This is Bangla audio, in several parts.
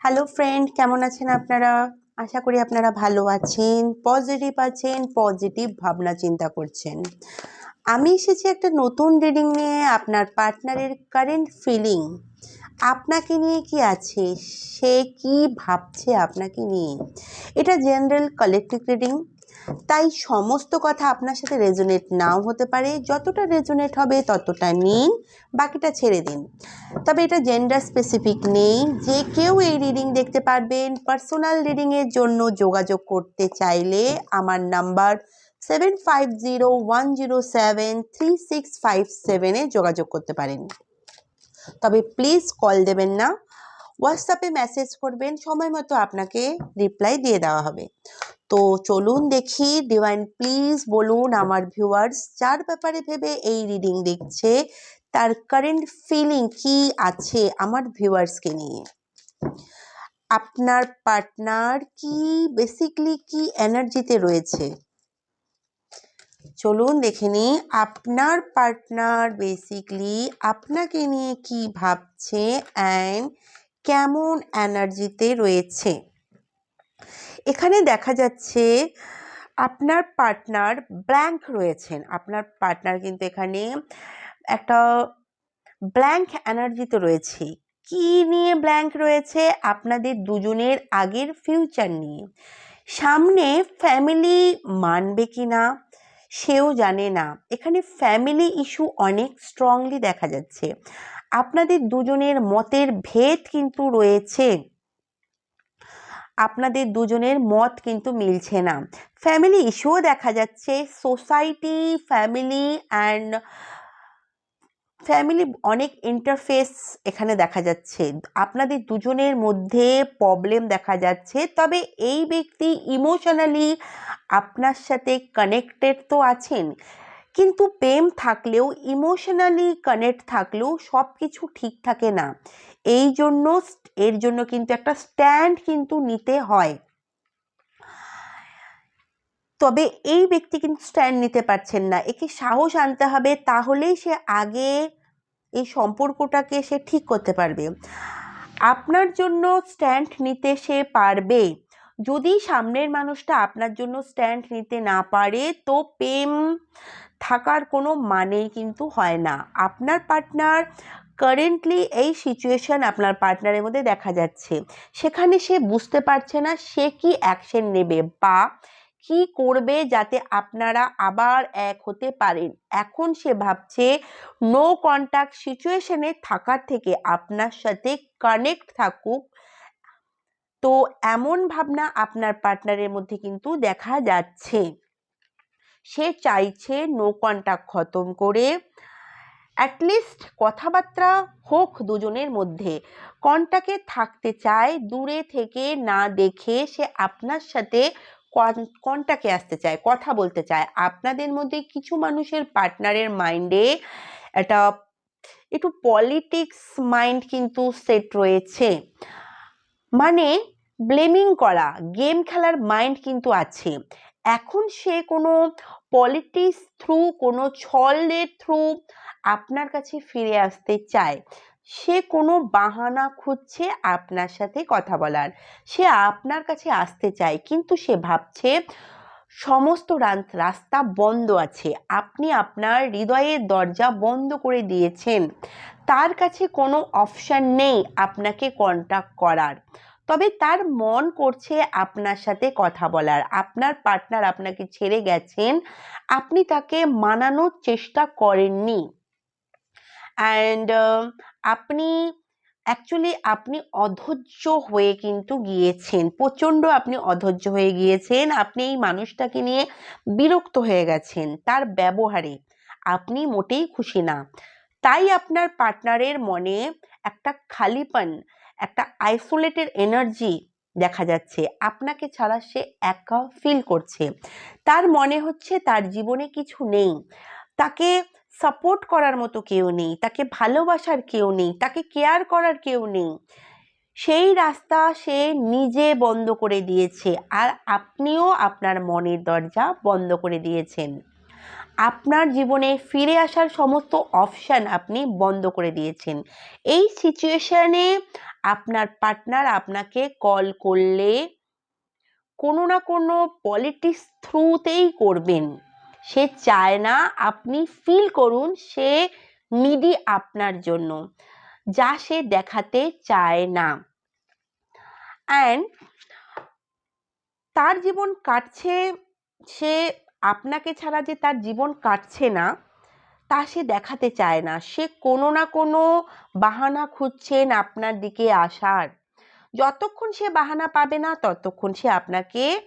হ্যালো ফ্রেন্ড কেমন আছেন আপনারা? আশা করি আপনারা ভালো আছেন পজিটিভ আছেন পজিটিভ ভাবনা চিন্তা করছেন। আমি এসেছি একটা নতুন রিডিং নিয়ে আপনার পার্টনারের কারেন্ট ফিলিং আপনাকে নিয়ে কি আছে? সে কি ভাবছে আপনাকে নিয়ে? এটা জেনারেল কালেকটিভ রিডিং তাই সমস্ত কথা আপনার সাথে রেজোনেট নাও হতে পারে। যতটা রেজোনেট হবে ততটা নিন, বাকিটা ছেড়ে দিন। তবে এটা জেন্ডার স্পেসিফিক নেই। যে কেউ এই রিডিং দেখতে পারবেন পার্সোনাল রিডিংয়ের জন্য যোগাযোগ করতে চাইলে আমার number seven five zero one zero seven three six five সেভেনে যোগাযোগ করতে পারেন। তবে প্লিজ কল দেবেন না। হোয়াটসঅ্যাপে মেসেজ করবেন, সময় মতো আপনাকে রিপ্লাই দিয়ে দেওয়া হবে। তো চলুন দেখি ডিভাইন প্লিজ বলুন আমার ভিউয়ার্স যার ব্যাপারে ভেবে এই রিডিং দেখছে, তার কারেন্ট ফিলিং কি আছে আমার ভিউয়ার্সকে নিয়ে? আপনার পার্টনার কি বেসিকলি কি এনার্জিতে রয়েছে? চলুন দেখে নিই, আপনার পার্টনার বেসিকলি আপনাকে নিয়ে কি ভাবছে অ্যান্ড কেমন এনার্জিতে রয়েছে? এখানে দেখা যাচ্ছে আপনার পার্টনার ব্ল্যাঙ্ক রয়েছেন। আপনার পার্টনার কিন্তু এখানে একটা ব্ল্যাঙ্ক এনার্জিতে রয়েছে। কি নিয়ে ব্ল্যাঙ্ক রয়েছে? আপনাদের দুজনের আগের ফিউচার নিয়ে। সামনে ফ্যামিলি মানবে কি না, সেও জানে না। এখানে ফ্যামিলি ইস্যু অনেক স্ট্রংলি দেখা যাচ্ছে। আপনাদের দুজনের মতের ভেদ কিন্তু রয়েছে। আপনাদের দুজনের মত কিন্তু মিলছে না। ফ্যামিলি ইস্যুও দেখা যাচ্ছে। সোসাইটি ফ্যামিলি অ্যান্ড ফ্যামিলি অনেক ইন্টারফেস এখানে দেখা যাচ্ছে। আপনাদের দুজনের মধ্যে প্রবলেম দেখা যাচ্ছে। তবে এই ব্যক্তি ইমোশনালি আপনার সাথে কানেক্টেড তো আছেন। কিন্তু প্রেম থাকলেও ইমোশনালি কানেক্ট থাকলেও সব কিছু ঠিক থাকে না। এই জন্য এর জন্য কিন্তু একটা স্ট্যান্ড কিন্তু নিতে হয়। তবে এই ব্যক্তি কিন্তু স্ট্যান্ড নিতে পারছেন না। একে সাহস আনতে হবে, তাহলেই সে আগে এই সম্পর্কটাকে সে ঠিক করতে পারবে। আপনার জন্য স্ট্যান্ড নিতে সে পারবে। যদি সামনের মানুষটা আপনার জন্য স্ট্যান্ড নিতে না পারে, তো প্রেম থাকার কোনো মানেই কিন্তু হয় না। আপনার পার্টনার কারেন্টলি এই সিচুয়েশান আপনার পার্টনারের মধ্যে দেখা যাচ্ছে। সেখানে সে বুঝতে পারছে না সে কি অ্যাকশন নেবে বা কি করবে যাতে আপনারা আবার এক হতে পারেন। এখন সে ভাবছে নো কন্ট্যাক্ট সিচুয়েশনে থাকার থেকে আপনার সাথে কানেক্ট থাকুক। তো এমন ভাবনা আপনার পার্টনারের মধ্যে কিন্তু দেখা যাচ্ছে। সে চাইছে নো কন্ট্যাক্ট খতম করে। অ্যাটলিস্ট কথাবার্তা হোক দুজনের মধ্যে। কন্টাকে থাকতে চায়, দূরে থেকে না দেখে সে আপনার সাথে কন্টাকে আসতে চায়, কথা বলতে চায়। আপনাদের মধ্যে কিছু মানুষের পার্টনারের মাইন্ডে একটা, একটু পলিটিক্স মাইন্ড কিন্তু সেট রয়েছে। মানে ব্লেমিং করা গেম খেলার মাইন্ড কিন্তু আছে। এখন সে কোনো পলিটিক্স থ্রু কোনো ছলের থ্রু আপনার কাছে ফিরে আসতে চায়, সে কোনো বাহানা খুঁজছে আপনার সাথে কথা বলার। সে আপনার কাছে আসতে চায়, কিন্তু সে ভাবছে সমস্ত রাস্তা বন্ধ আছে, আপনি আপনার হৃদয়ের দরজা বন্ধ করে দিয়েছেন। তার কাছে কোনো অপশান নেই আপনাকে কন্ট্যাক্ট করার। তবে তার মন করছে আপনার সাথে কথা বলার। আপনার পার্টনার আপনাকে ছেড়ে গেছেন, আপনি তাকে মানানোর চেষ্টা করেননি। অ্যান্ড আপনি অ্যাকচুয়ালি আপনি অধৈর্য হয়ে কিন্তু গিয়েছেন। প্রচণ্ড আপনি অধৈর্য হয়ে গিয়েছেন। আপনি এই মানুষটাকে নিয়ে বিরক্ত হয়ে গেছেন তার ব্যবহারে। আপনি মোটেই খুশি না। তাই আপনার পার্টনারের মনে একটা খালিপন একটা আইসোলেটেড এনার্জি দেখা যাচ্ছে। আপনাকে ছাড়া সে একা ফিল করছে। তার মনে হচ্ছে তার জীবনে কিছু নেই। তাকে সাপোর্ট করার মতো কেউ নেই। তাকে ভালোবাসার কেউ নেই। তাকে কেয়ার করার কেউ নেই। সেই রাস্তা সে নিজে বন্ধ করে দিয়েছে। আর আপনিও আপনার মনের দরজা বন্ধ করে দিয়েছেন। আপনার জীবনে ফিরে আসার সমস্ত অপশান আপনি বন্ধ করে দিয়েছেন। এই সিচুয়েশানে আপনার পার্টনার আপনাকে কল করলে কোনো না কোনো পলিটিক্স থ্রুতেই করবেন। সে চায় না আপনি ফিল করুন সে নিডি আপনার জন্য, যা সে দেখাতে চায় না। অ্যান্ড তার জীবন কাটছে সে আপনাকে ছাড়া যে তার জীবন কাটছে না, তা সে দেখাতে চায় না। সে কোনো না কোনো বাহানা খুঁজছেন আপনার দিকে আসার। যতক্ষণ সে বাহানা পাবে না, ততক্ষণ সে আপনাকে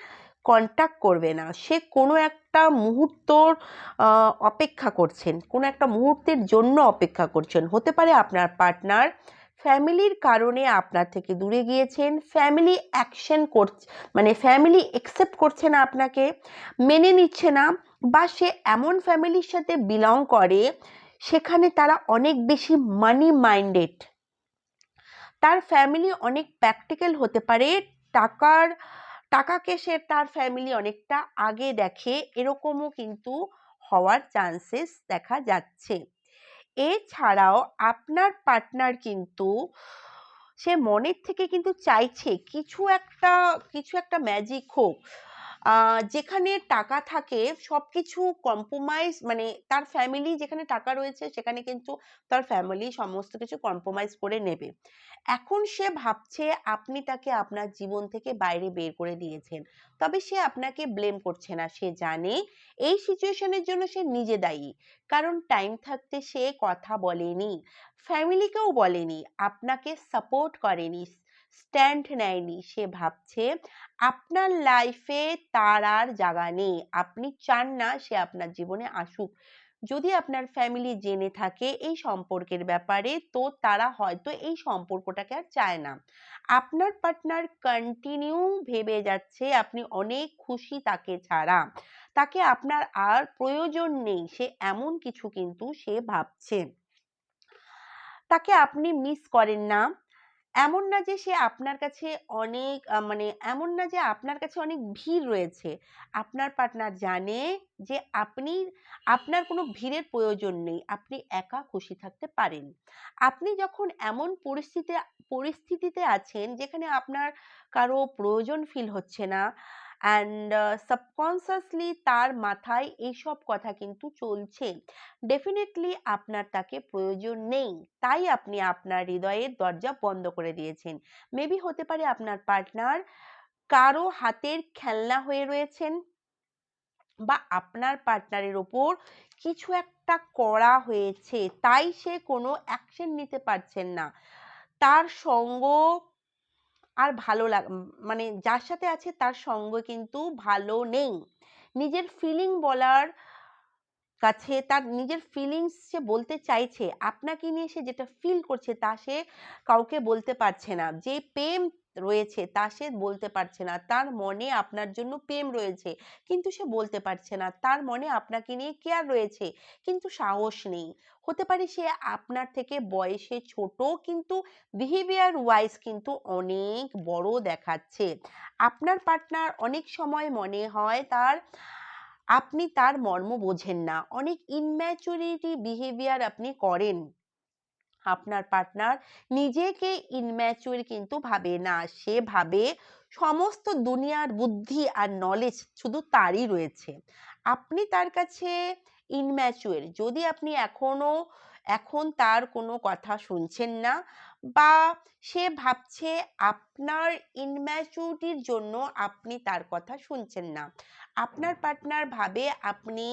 কন্ট্যাক্ট করবে না। সে কোনো একটা মুহূর্তর অপেক্ষা করছেন, কোনো একটা মুহূর্তের জন্য অপেক্ষা করছেন। হতে পারে আপনার পার্টনার ফ্যামিলির কারণে আপনার থেকে দূরে গিয়েছেন, ফ্যামিলি অ্যাকশন করছে মানে ফ্যামিলি অ্যাকসেপ্ট করছে না আপনাকে, মেনে নিচ্ছে না বা সে এমন ফ্যামিলির সাথে বিলং করে, সেখানে তারা অনেক বেশি মানি মাইন্ডেড তার ফ্যামিলি অনেক প্র্যাকটিক্যাল হতে পারে, টাকার, টাকাকে সে তার ফ্যামিলি অনেকটা আগে দেখে, এরকমও কিন্তু হওয়ার চান্সেস দেখা যাচ্ছে। এছাড়াও আপনার পার্টনার কিন্তু সে মনের থেকে কিন্তু চাইছে কিছু একটা কিছু একটা ম্যাজিক হোক। যেখানে টাকা থাকে সব কিছু কম্প্রোমাইজ মানে তার ফ্যামিলি যেখানে টাকা রয়েছে সেখানে কিন্তু তার ফ্যামিলি সমস্ত কিছু কম্প্রোমাইজ করে নেবে। এখন সে ভাবছে আপনি তাকে আপনার জীবন থেকে বাইরে বের করে দিয়েছেন। তবে সে আপনাকে ব্লেম করছে না, সে জানে এই সিচুয়েশনের জন্য সে নিজে দায়ী। কারণ টাইম থাকতে সে কথা বলেনি ফ্যামিলিকেও বলেনি, আপনাকে সাপোর্ট করেনি স্ট্যান্ড নেয়নি। সে ভাবছে, আপনার লাইফে তার আর জায়গা নেই। আপনি চান না সে আপনার জীবনে আসুক। যদি আপনার ফ্যামিলি জেনে থাকে এই সম্পর্কের ব্যাপারে, তো তারা হয়তো এই সম্পর্কটাকে আর চায় না। আপনার পার্টনার কন্টিনিউ ভেবে যাচ্ছে আপনি অনেক খুশি তাকে ছাড়া। তাকে আপনার আর প্রয়োজন নেই। সে এমন কিছু কিন্তু সে ভাবছে। তাকে আপনি মিস করেন না। এমন না যে সে আপনার কাছে অনেক মানে এমন না যে আপনার কাছে অনেক ভিড় রয়েছে। আপনার পার্টনার জানে যে আপনি, আপনার কোনো ভিড়ের প্রয়োজন নেই। আপনি একা খুশি থাকতে পারেন। আপনি যখন এমন পরিস্থিতি, পরিস্থিতিতে আছেন যেখানে আপনার কারও প্রয়োজন ফিল হচ্ছে না অ্যান্ড সাবকনসিয়াসলি তার মাথায় এইসব কথা কিন্তু চলছে। ডেফিনেটলি আপনার তাকে প্রয়োজন নেই। তাই আপনি আপনার হৃদয়ের দরজা বন্ধ করে দিয়েছেন। মেবি হতে পারে আপনার পার্টনার কারও হাতের খেলনা হয়ে রয়েছেন বা আপনার পার্টনারের ওপর কিছু একটা করা হয়েছে। তাই সে কোনো অ্যাকশন নিতে পারছেন না। তার সঙ্গ আর ভালো লাগ মানে যার সাথে আছে তার সঙ্গ কিন্তু ভালো নেই। নিজের ফিলিং বলার কাছে তার নিজের ফিলিংস সে বলতে চাইছে, আপনাকে নিয়ে সে যেটা ফিল করছে তা সে কাউকে বলতে পারছে না। যে প্রেম রয়েছে, তা সে বলতে পারছে না। তার মনে আপনার জন্য প্রেম রয়েছে, কিন্তু সে বলতে পারছে না। তার মনে আপনাকে নিয়ে কেয়ার রয়েছে, কিন্তু সাহস নেই। হতে পারে সে আপনার থেকে বয়সে ছোট, কিন্তু বিহেভিয়ার ওয়াইজ কিন্তু অনেক বড় দেখাচ্ছে। আপনার পার্টনার অনেক সময় মনে হয় তার, আপনি তার মর্ম বোঝেন না। অনেক ইনম্যাচুরিটি বিহেভিয়ার আপনি করেন। আপনার পার্টনার নিজেকে ইনম্যাচুর কিন্তু ভাবে না। সে ভাবে সমস্ত দুনিয়ার বুদ্ধি আর নলেজ শুধু তারই রয়েছে। আপনি তার কাছে ইনম্যাচুয়ার যদি আপনি এখনও, এখন তার কোনো কথা শুনছেন না বা সে ভাবছে আপনার ইনম্যাচুরিটির জন্য আপনি তার কথা শুনছেন না। আপনার পার্টনার ভাবে আপনি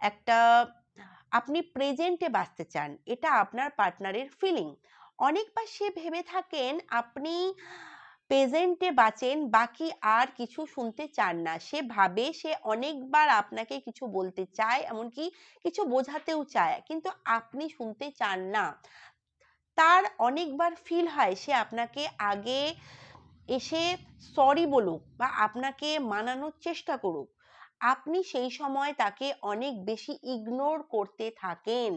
একটা আপনি প্রেজেন্টে বাঁচতে চান, এটা আপনার পার্টনারের ফিলিং অনেকবার সে ভেবে থাকেন আপনি প্রেজেন্টে বাঁচেন, বাকি আর কিছু শুনতে চান না। সে ভাবে, সে অনেকবার আপনাকে কিছু বলতে চায়, এমনকি কিছু বোঝাতেও চায়, কিন্তু আপনি শুনতে চান না। তার অনেকবার ফিল হয়, সে আপনাকে আগে এসে সরি বলুক বা আপনাকে মানানোর চেষ্টা করুক। আপনি সেই সময় তাকে অনেক বেশি ইগনোর করতে থাকেন।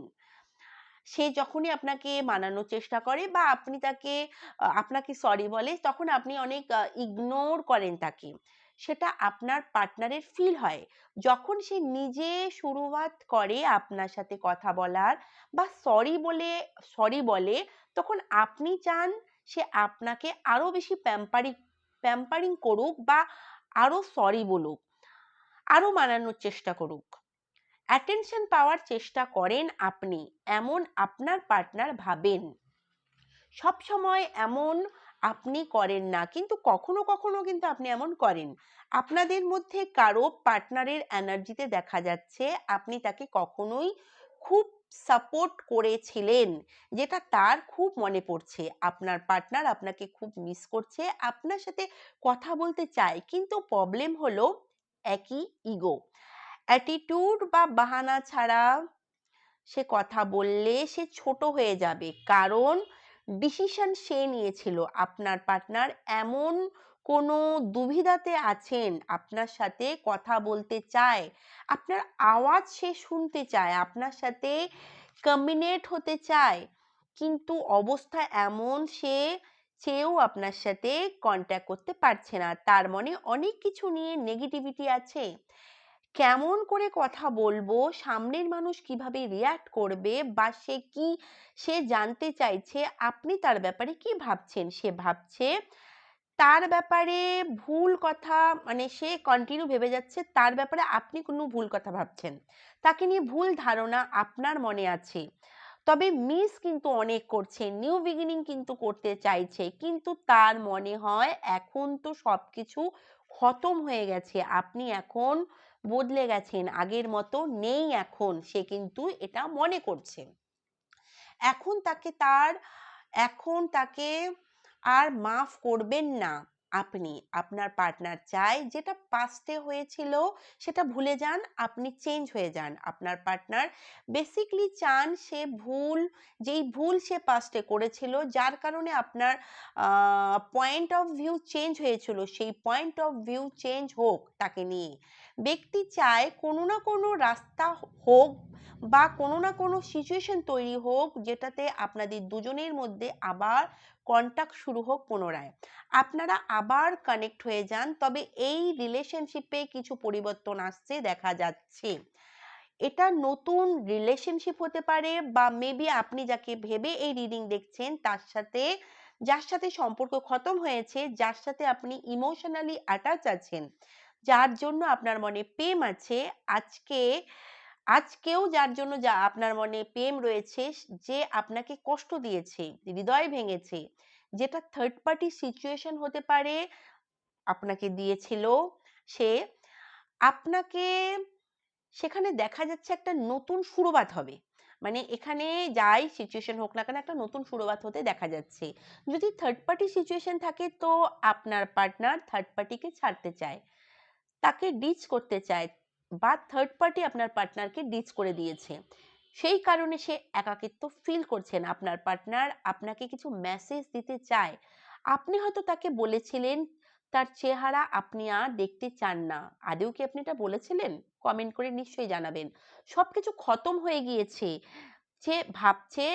সে যখনই আপনাকে মানানোর চেষ্টা করে বা আপনি তাকে আপনাকে সরি বলে, তখন আপনি অনেক ইগনোর করেন তাকে। সেটা আপনার পার্টনারের ফিল হয়। যখন সে নিজে শুরুয়াত করে আপনার সাথে কথা বলার বা সরি বলে সরি বলে, তখন আপনি চান সে আপনাকে আরও বেশি প্যাম্পারিং প্যাম্পারিং করুক বা আরও সরি বলুক। আরও মানানোর চেষ্টা করুক। অ্যাটেনশন পাওয়ার চেষ্টা করেন আপনি, এমন আপনার পার্টনার ভাবেন। সব সময় এমন আপনি করেন না, কিন্তু কখনো কখনো কিন্তু আপনি এমন করেন। আপনাদের মধ্যে কারও পার্টনারের এনার্জিতে দেখা যাচ্ছে, আপনি তাকে কখনোই খুব সাপোর্ট করেছিলেন, যেটা তার খুব মনে পড়ছে। আপনার পার্টনার আপনাকে খুব মিস করছে, আপনার সাথে কথা বলতে চায়, কিন্তু প্রবলেম হলো একই ইগো অ্যাটিটিউড বা বাহানা ছাড়া সে কথা বললে সে ছোট হয়ে যাবে। কারণ ডিসিশন সে নিয়েছিল, আপনার পার্টনার এমন কোনো দুবিধাতে আছেন, আপনার সাথে কথা বলতে চায়, আপনার আওয়াজ সে শুনতে চায়, আপনার সাথে কম্বিনেট হতে চায়, কিন্তু অবস্থা এমন সে চেয়েও আপনার সাথে কন্ট্যাক্ট করতে পারছে না। তার মনে অনেক কিছু নিয়ে নেগেটিভিটি আছে। কেমন করে কথা বলব? সামনের মানুষ কীভাবে রিয়্যাক্ট করবে? বা সে কি, সে জানতে চাইছে? আপনি তার ব্যাপারে কি ভাবছেন? সে ভাবছে তার ব্যাপারে ভুল কথা মানে সে কন্টিনিউ ভেবে যাচ্ছে, তার ব্যাপারে আপনি কোনো ভুল কথা ভাবছেন। তাকে নিয়ে ভুল ধারণা আপনার মনে আছে। তবে মিস কিন্তু অনেক করছে, নিউ বিগিনিং কিন্তু করতে চাইছে। কিন্তু তার মনে হয় এখন তো সব কিছু খতম হয়ে গেছে। আপনি এখন বদলে গেছেন, আগের মতো নেই এখন। সে কিন্তু এটা মনে করছে। এখন তাকে তার, এখন তাকে আর মাফ করবেন না। আপনি, আপনার পার্টনার চায় যেটা পাস্টে হয়েছিল সেটা ভুলে যান, আপনি চেঞ্জ হয়ে যান। আপনার পার্টনার বেসিকলি চান সে ভুল, যেই ভুল সে পাস্টে করেছিল, যার কারণে আপনার পয়েন্ট অফ ভিউ চেঞ্জ হয়েছিল, সেই পয়েন্ট অফ ভিউ চেঞ্জ হোক তাকে নিয়ে। ব্যক্তি চায় কোনো না কোনো রাস্তা হোক বা কোনো না কোনো সিচুয়েশন তৈরি হোক, যেটাতে আপনাদের দুজনের মধ্যে আবার কন্ট্যাক্ট শুরু হোক পুনরায়। আপনারা আবার কানেক্ট হয়ে যান, তবে এই রিলেশনশিপে কিছু পরিবর্তন আসছে, দেখা যাচ্ছে। এটা নতুন রিলেশনশিপ হতে পারে বা মেবি আপনি যাকে ভেবে এই রিডিং দেখছেন, তার সাথে, যার সাথে সম্পর্ক খতম হয়েছে, যার সাথে আপনি ইমোশনালি অ্যাটাচ আছেন যার জন্য আপনার মনে প্রেম আছে, আজকে, আজকেও যার জন্য যা আপনার মনে প্রেম রয়েছে, যে আপনাকে কষ্ট দিয়েছে, হৃদয় ভেঙেছে, যেটা থার্ড পার্টি সিচুয়েশন হতে পারে, আপনাকে দিয়েছিল, সে আপনাকে, সেখানে দেখা যাচ্ছে একটা নতুন শুরুবাত হবে। মানে এখানে যাই সিচুয়েশন হোক না কেন, একটা নতুন শুরুবাত হতে দেখা যাচ্ছে। যদি থার্ড পার্টি সিচুয়েশন থাকে, তো আপনার পার্টনার থার্ড পার্টিকে ছাড়তে চায়। তাকে ডিচ করতে চায় বা থার্ড পার্টি আপনার পার্টনারকে ডিচ করে দিয়েছে। সেই কারণে সে একাকিত্ব ফিল করছেন আপনার পার্টনার আপনাকে কিছু মেসেজ দিতে চায়। আপনি হয়তো তাকে বলেছিলেন, তার চেহারা আপনি আর দেখতে চান না। আদেও কি আপনি এটা বলেছিলেন? কমেন্ট করে নিশ্চয়ই জানাবেন। সবকিছু খতম হয়ে গিয়েছে। সে ভাবছে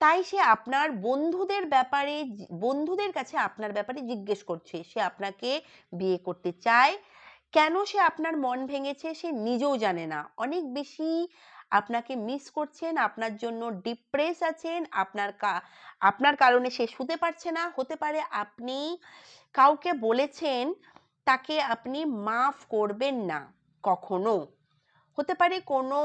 তাই সে আপনার বন্ধুদের ব্যাপারে বন্ধুদের কাছে আপনার ব্যাপারে জিজ্ঞেস করছে। সে আপনাকে বিয়ে করতে চায়। কেন সে আপনার মন ভেঙেছে সে নিজেও জানে না। অনেক বেশি আপনাকে মিস করছেন, আপনার জন্য ডিপ্রেস আছেন, আপনার আপনার কারণে সে শুতে পারছে না। হতে পারে আপনি কাউকে বলেছেন, তাকে আপনি মাফ করবেন না কখনো। হতে পারে কোনো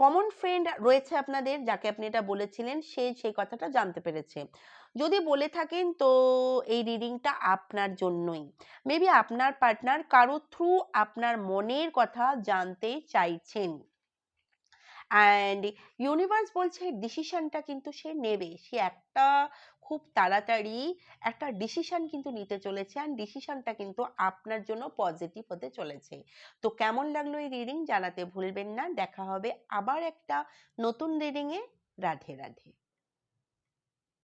কমন ফ্রেন্ড রয়েছে আপনাদের, যাকে আপনি এটা বলেছিলেন, সে সেই কথাটা জানতে পেরেছে। যদি বলে থাকেন, তো এই রিডিংটা আপনার জন্যই। মেবি আপনার পার্টনার কারও থ্রু আপনার মনের কথা জানতে চাইছেন। অ্যান্ড ইউনিভার্স বলছে ডিসিশনটা কিন্তু সে নেবে। সে একটা খুব তাড়াতাড়ি একটা ডিসিশন কিন্তু নিতে চলেছে অ্যান্ড ডিসিশনটা কিন্তু আপনার জন্য পজিটিভ হতে চলেছে। তো কেমন লাগল এই রিডিং জানাতে ভুলবেন না। দেখা হবে আবার একটা নতুন রিডিংয়ে রাধে রাধে।